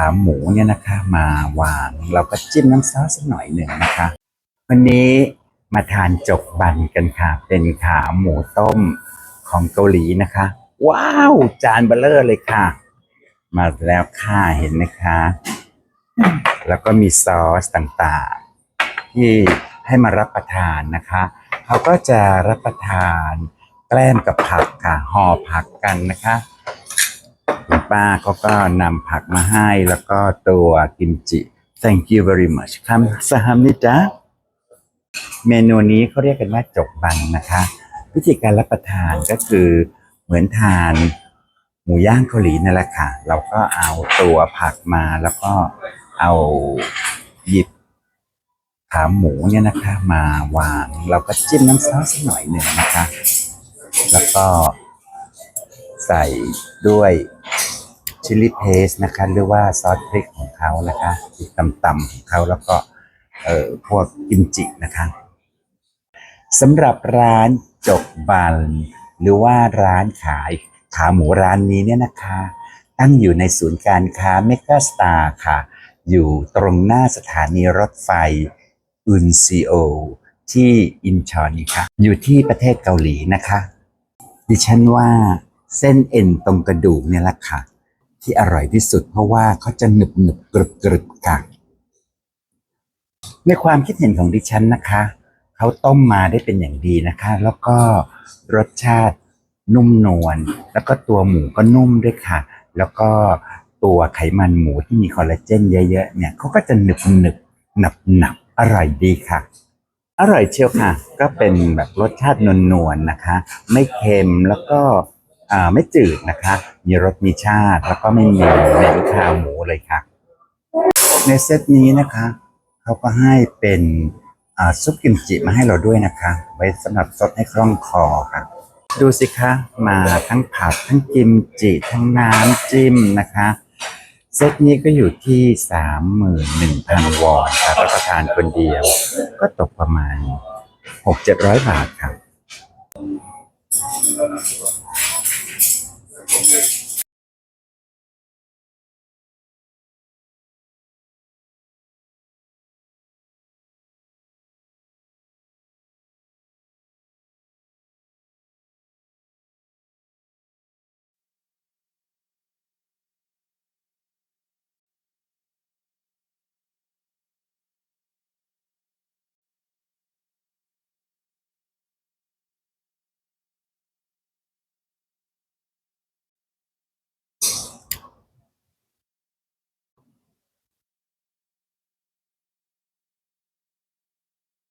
ขาหมูเนี่ยนะคะ มาวางเราก็จิ้มน้ำซอสสักหน่อยหนึ่งนะคะ วันนี้มาทานจกบันกันค่ะ เป็นขาหมูต้มของเกาหลีนะคะ ว้าว จานเบลเลอร์เลยค่ะ มาแล้วค่ะเห็นไหมคะ แล้วก็มีซอสต่างๆ ที่ให้มารับประทานนะคะเขาก็จะรับประทานแกล้มกับผักค่ะห่อผักกันนะคะ ป้าเขาก็นำผักมาให้แล้วก็ตัวกิมจิ thank you very much คำสหามนิจ้าเมนูนี้เขาเรียกกันว่าจกบังนะคะ วิธีการรับประทานก็คือเหมือนทานหมูย่างเกาหลีนั่นแหละค่ะ เราก็เอาตัวผักมาแล้วก็เอาหยิบขาหมูเนี่ยนะคะ มาวางเราก็จิ้มน้ำซอสสักหน่อยหนึ่งนะคะ แล้วก็ใส่ด้วย ชิลลี่เพสนะคะหรือว่าซอสพริกของเขานะคะที่ตำๆของเขาแล้วก็เอ่อพวกกิมจินะคะสำหรับร้านจกบันหรือว่าร้านขายขาหมูร้านนี้เนี่ยนะคะ ตั้งอยู่ในศูนย์การค้าเมกาสตาร์ค่ะ อยู่ตรงหน้าสถานีรถไฟอุนซีโอที่อินชอนค่ะ อยู่ที่ประเทศเกาหลีนะคะ ดิฉันว่าเส้นเอ็นตรงกระดูกเนี่ยแหละค่ะ ที่อร่อยที่สุด เพราะว่าเขาจะหนึบหนึบกรึบกรึบค่ะในความคิดเห็นของดิฉันนะคะเขาต้มมาได้เป็นอย่างดีนะคะ แล้วก็รสชาตินุ่มนวลแล้วก็ตัวหมูก็นุ่มด้วยค่ะ แล้วก็ตัวไขมันหมูที่มีคอลลาเจนเยอะๆเนี่ยเขาก็จะหนึบหนึบหนับหนับอร่อยดีค่ะ อร่อยเชียวค่ะ ก็เป็นแบบรสชาตินวลๆนะคะ ไม่เค็มแล้วก็ ไม่จืดนะคะ มีรสมีชาติ แล้วก็ไม่มีเหม็นคาวหมูเลยค่ะ ในเซตนี้นะคะเขาก็ให้เป็นซุปกิมจิมาให้เราด้วยนะคะ ไว้สำหรับซดให้คล่องคอค่ะ ดูสิคะ มาทั้งผักทั้งกิมจิ ทั้งน้ำจิ้มนะคะเซตนี้ก็อยู่ที่สามหมื่นหนึ่งพันวอนค่ะรับประทานคนเดียว ก็ตกประมาณหกเจ็ดร้อยบาทครับ Thank you.